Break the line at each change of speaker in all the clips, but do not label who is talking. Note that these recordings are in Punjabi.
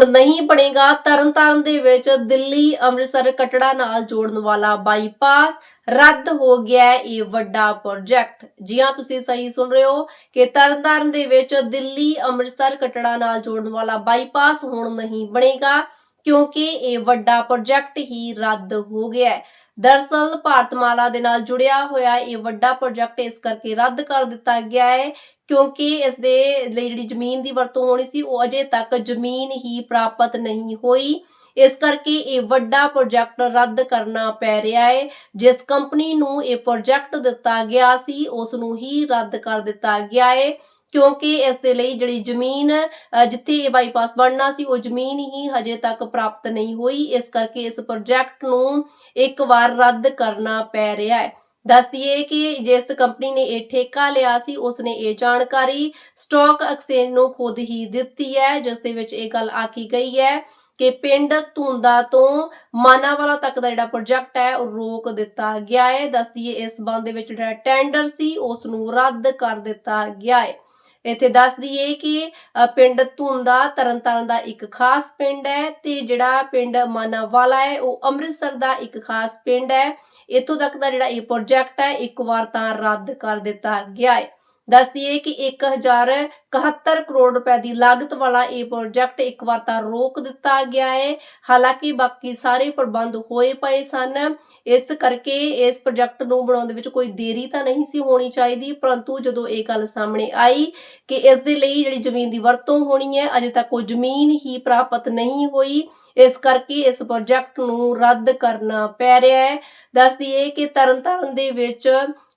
ਹੁਣ ਨਹੀਂ ਬਣੇਗਾ। ਤਰਨਤਾਰਨ ਦੇ ਵਿੱਚ ਦਿੱਲੀ, ਅੰਮ੍ਰਿਤਸਰ ਕਟੜਾ ਨਾਲ ਜੋੜਨ ਵਾਲਾ ਬਾਈਪਾਸ ਰੱਦ ਹੋ ਗਿਆ ਇਹ ਵੱਡਾ ਪ੍ਰੋਜੈਕਟ ਜੀ ਹਾਂ, ਤੁਸੀਂ ਸਹੀ ਸੁਣ ਰਹੇ ਹੋ ਕਿ ਤਰਨਤਾਰਨ ਦੇ ਵਿੱਚ ਦਿੱਲੀ, ਅੰਮ੍ਰਿਤਸਰ ਕਟੜਾ ਨਾਲ ਜੋੜਨ ਵਾਲਾ ਬਾਈਪਾਸ ਹੁਣ ਨਹੀਂ ਬਣੇਗਾ। ਕਿਉਂਕਿ ਇਹ ਵੱਡਾ ਪ੍ਰੋਜੈਕਟ ਹੀ ਰੱਦ ਹੋ ਗਿਆ ਹੈ। ਦਰਸਲ ਭਾਰਤਮਾਲਾ ਦੇ ਨਾਲ ਜੁੜਿਆ ਹੋਇਆ ਇਹ ਵੱਡਾ ਪ੍ਰੋਜੈਕਟ ਇਸ ਕਰਕੇ ਰੱਦ ਕਰ ਦਿੱਤਾ ਗਿਆ ਹੈ ਕਿਉਂਕਿ ਇਸ ਦੇ ਲਈ ਜਿਹੜੀ ਜ਼ਮੀਨ ਦੀ ਵਰਤੋਂ ਹੋਣੀ ਸੀ, ਉਹ ਅਜੇ ਤੱਕ ਜ਼ਮੀਨ ਹੀ ਪ੍ਰਾਪਤ ਨਹੀਂ ਹੋਈ। ਇਸ ਕਰਕੇ ਇਹ ਵੱਡਾ ਪ੍ਰੋਜੈਕਟ ਰੱਦ ਕਰਨਾ ਪੈ ਰਿਹਾ ਹੈ। ਜਿਸ ਕੰਪਨੀ ਨੂੰ ਇਹ ਪ੍ਰੋਜੈਕਟ ਦਿੱਤਾ ਗਿਆ ਸੀ ਉਸ ਨੂੰ ਹੀ ਰੱਦ ਕਰ ਦਿੱਤਾ ਗਿਆ ਹੈ। ਕਿਉਂਕਿ ਇਸ ਦੇ ਲਈ ਜਿਹੜੀ ਜ਼ਮੀਨ ਅ, ਜਿੱਥੇ ਇਹ ਬਾਈਪਾਸ ਬਣਨਾ ਸੀ ਉਹ ਜ਼ਮੀਨ ਹੀ ਹਜੇ ਤੱਕ ਪ੍ਰਾਪਤ ਨਹੀਂ ਹੋਈ। ਇਸ ਕਰਕੇ ਇਸ ਪ੍ਰੋਜੈਕਟ ਨੂੰ ਇੱਕ ਵਾਰ ਰੱਦ ਕਰਨਾ ਪੈ ਰਿਹਾ ਹੈ। ਦੱਸ ਦਈਏ ਕਿ ਜਿਸ ਕੰਪਨੀ ਨੇ ਇਹ ਠੇਕਾ ਲਿਆ ਸੀ ਉਸ ਨੇ ਇਹ ਜਾਣਕਾਰੀ ਸਟਾਕ ਐਕਸਚੇਂਜ ਨੂੰ ਖੁਦ ਹੀ ਦਿੱਤੀ ਹੈ ਜਿਸ ਦੇ ਵਿੱਚ ਇਹ ਗੱਲ ਆਖੀ ਗਈ ਹੈ ਕਿ ਪਿੰਡ ਧੁੰਦਾ ਤੋਂ ਮਾਨਾਵਾਲਾ ਤੱਕ ਦਾ ਜਿਹੜਾ ਪ੍ਰੋਜੈਕਟ ਹੈ ਉਹ ਰੋਕ ਦਿੱਤਾ ਗਿਆ ਹੈ। ਦੱਸ ਦਈਏ ਇਸ ਸੰਬੰਧ ਦੇ ਵਿੱਚ ਜਿਹੜਾ ਟੈਂਡਰ ਸੀ ਉਸ ਨੂੰ ਰੱਦ ਕਰ ਦਿੱਤਾ ਗਿਆ ਹੈ। ਇੱਥੇ ਦੱਸ ਦਈਏ ਕਿ ਅ, ਪਿੰਡ ਧੁੰਦਾ ਤਰਨਤਾਰਨ ਦਾ ਇੱਕ ਖਾਸ ਪਿੰਡ ਹੈ ਤੇ ਜਿਹੜਾ ਪਿੰਡ ਮਾਨਾਵਾਲਾ ਹੈ ਉਹ ਅੰਮ੍ਰਿਤਸਰ ਦਾ ਇੱਕ ਖਾਸ ਪਿੰਡ ਹੈ। ਇੱਥੋਂ ਤੱਕ ਦਾ ਜਿਹੜਾ ਇਹ ਪ੍ਰੋਜੈਕਟ ਹੈ ਇੱਕ ਵਾਰ ਤਾਂ ਰੱਦ ਕਰ ਦਿੱਤਾ ਗਿਆ ਹੈ। ਦੱਸ ਦਈਏ ਕਿ 1071 ਕਰੋੜ ਰੁਪਏ ਦੀ ਲਾਗਤ ਵਾਲਾ ਇਹ ਪ੍ਰੋਜੈਕਟ ਇੱਕ ਵਾਰ ਤਾਂ ਰੋਕ ਦਿੱਤਾ ਗਿਆ ਹੈ ਹਾਲਾਂਕਿ ਬਾਕੀ ਸਾਰੇ ਪ੍ਰਬੰਧ ਹੋਏ ਪਏ ਸਨ। ਇਸ ਕਰਕੇ ਇਸ ਪ੍ਰੋਜੈਕਟ ਨੂੰ ਬਣਾਉਣ ਦੇ ਵਿੱਚ ਕੋਈ ਦੇਰੀ ਤਾਂ ਨਹੀਂ ਸੀ ਹੋਣੀ ਚਾਹੀਦੀ। ਪਰੰਤੂ ਜਦੋਂ ਇਹ ਗੱਲ ਸਾਹਮਣੇ ਆਈ ਕਿ ਇਸ ਦੇ ਲਈ ਜਿਹੜੀ ਜ਼ਮੀਨ ਦੀ ਵਰਤੋਂ ਹੋਣੀ ਹੈ ਅਜੇ ਤੱਕ ਉਹ ਜ਼ਮੀਨ ਹੀ ਪ੍ਰਾਪਤ ਨਹੀਂ ਹੋਈ। ਇਸ ਕਰਕੇ ਇਸ ਪ੍ਰੋਜੈਕਟ ਨੂੰ ਰੱਦ ਕਰਨਾ ਪੈ ਰਿਹਾ ਹੈ ਦੱਸ ਦਈਏ ਕਿ ਤਰਨਤਾਰਨ ਦੇ ਵਿੱਚ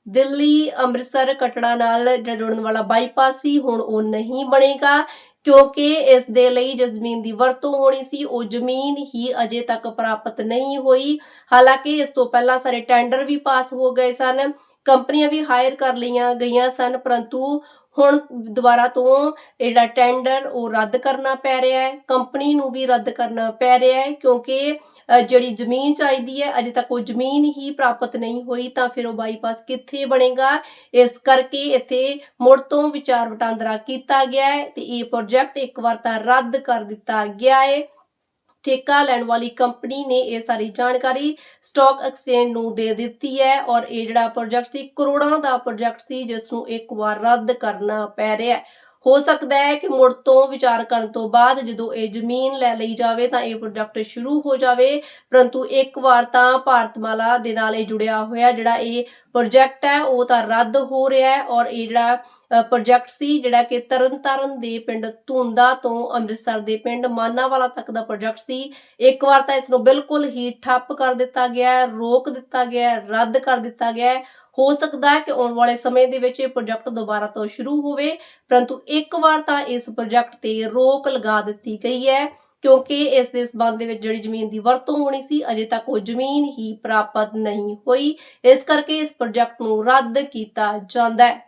ਦਿੱਲੀ, ਅੰਮ੍ਰਿਤਸਰ, ਕਟੜਾ ਨਾਲ ਜਿਹੜਾ ਵਾਲਾ ਬਾਈਪਾਸ ਸੀ, ਹੁਣ ਉਹ ਨਹੀਂ ਬਣੇਗਾ, ਕਿਉਂਕਿ ਇਸ ਦੇ ਲਈ ਜਿਸ ਜ਼ਮੀਨ ਦੀ ਵਰਤੋਂ ਹੋਣੀ ਸੀ, ਉਹ ਜ਼ਮੀਨ ਹੀ ਅਜੇ ਤੱਕ ਪ੍ਰਾਪਤ ਨਹੀਂ ਹੋਈ। ਹਾਲਾਂਕਿ ਇਸ ਤੋਂ ਪਹਿਲਾਂ ਸਾਰੇ ਟੈਂਡਰ ਵੀ ਪਾਸ ਹੋ ਗਏ ਸਨ, ਕੰਪਨੀਆਂ ਵੀ ਹਾਇਰ ਕਰ ਲਈਆਂ ਗਈਆਂ ਸਨ, ਪਰੰਤੂ ਹੁਣ ਦੁਬਾਰਾ ਤੋਂ ਜਿਹੜਾ ਟੈਂਡਰ ਉਹ ਰੱਦ ਕਰਨਾ ਪੈ ਰਿਹਾ ਹੈ ਕੰਪਨੀ ਨੂੰ ਵੀ ਰੱਦ ਕਰਨਾ ਪੈ ਰਿਹਾ ਹੈ ਕਿਉਂਕਿ ਅ, ਜਿਹੜੀ ਜ਼ਮੀਨ ਚਾਹੀਦੀ ਹੈ ਅਜੇ ਤੱਕ ਉਹ ਜ਼ਮੀਨ ਹੀ ਪ੍ਰਾਪਤ ਨਹੀਂ ਹੋਈ ਤਾਂ ਫਿਰ ਉਹ ਬਾਈਪਾਸ ਕਿੱਥੇ ਬਣੇਗਾ? ਇਸ ਕਰਕੇ ਇੱਥੇ ਮੁੜ ਤੋਂ ਵਿਚਾਰ ਵਟਾਂਦਰਾ ਕੀਤਾ ਗਿਆ ਹੈ ਤੇ ਇਹ ਪ੍ਰੋਜੈਕਟ ਇੱਕ ਵਾਰ ਤਾਂ ਰੱਦ ਕਰ ਦਿੱਤਾ ਗਿਆ ਹੈ। ਠੇਕਾ ਲੈਣ ਵਾਲੀ ਕੰਪਨੀ ਨੇ ਇਹ ਸਾਰੀ ਜਾਣਕਾਰੀ ਸਟਾਕ ਐਕਸਚੇਂਜ ਨੂੰ ਦੇ ਦਿੱਤੀ ਹੈ ਔਰ ਇਹ ਜਿਹੜਾ ਪ੍ਰੋਜੈਕਟ ਸੀ ਕਰੋੜਾਂ ਦਾ ਪ੍ਰੋਜੈਕਟ ਸੀ ਜਿਸ ਨੂੰ ਇੱਕ ਵਾਰ ਰੱਦ ਕਰਨਾ ਪੈ ਰਿਹਾ ਹੈ। ਹੋ ਸਕਦਾ ਹੈ ਕਿ ਮੁੜ ਤੋਂ ਵਿਚਾਰ ਕਰਨ ਤੋਂ ਬਾਅਦ ਜਦੋਂ ਇਹ ਜ਼ਮੀਨ ਲੈ ਲਈ ਜਾਵੇ ਤਾਂ ਇਹ ਪ੍ਰੋਜੈਕਟ ਸ਼ੁਰੂ ਹੋ ਜਾਵੇ। ਪਰੰਤੂ ਇੱਕ ਵਾਰ ਤਾਂ ਭਾਰਤਮਾਲਾ ਦੇ ਨਾਲ ਇਹ ਜੁੜਿਆ ਹੋਇਆ ਜਿਹੜਾ ਇਹ ਪ੍ਰੋਜੈਕਟ ਹੈ, ਉਹ ਤਾਂ ਰੱਦ ਹੋ ਰਿਹਾ ਹੈ ਔਰ ਇਹ ਜਿਹੜਾ ਪ੍ਰੋਜੈਕਟ ਸੀ ਜਿਹੜਾ ਕਿ ਤਰਨਤਾਰਨ ਦੇ ਪਿੰਡ ਧੁੰਦਾ ਤੋਂ ਅੰਮ੍ਰਿਤਸਰ ਦੇ ਪਿੰਡ ਮਾਨਾਵਾਲਾ ਤੱਕ ਦਾ ਪ੍ਰੋਜੈਕਟ ਸੀ। ਇੱਕ ਵਾਰ ਤਾਂ ਇਸ ਨੂੰ ਬਿਲਕੁਲ ਹੀ ਠੱਪ ਕਰ ਦਿੱਤਾ ਗਿਆ ਹੈ, ਰੋਕ ਦਿੱਤਾ ਗਿਆ ਹੈ, ਰੱਦ ਕਰ ਦਿੱਤਾ ਗਿਆ ਹੈ ਹੋ ਸਕਦਾ ਹੈ ਕਿ ਆਉਣ ਵਾਲੇ ਸਮੇਂ ਦੇ ਵਿੱਚ ਇਹ ਪ੍ਰੋਜੈਕਟ ਦੁਬਾਰਾ ਤੋਂ ਸ਼ੁਰੂ ਹੋਵੇ, ਪਰੰਤੂ ਇੱਕ ਵਾਰ ਤਾਂ ਇਸ ਪ੍ਰੋਜੈਕਟ ਤੇ ਰੋਕ ਲਗਾ ਦਿੱਤੀ ਗਈ ਹੈ, ਕਿਉਂਕਿ ਇਸ ਦੇ ਸਬੰਧ ਦੇ ਵਿੱਚ ਜਿਹੜੀ ਜ਼ਮੀਨ ਦੀ ਵਰਤੋਂ ਹੋਣੀ ਸੀ, ਅਜੇ ਤੱਕ ਉਹ ਜ਼ਮੀਨ ਹੀ ਪ੍ਰਾਪਤ ਨਹੀਂ ਹੋਈ। ਇਸ ਕਰਕੇ ਇਸ ਪ੍ਰੋਜੈਕਟ ਨੂੰ ਰੱਦ ਕੀਤਾ ਜਾਂਦਾ ਹੈ।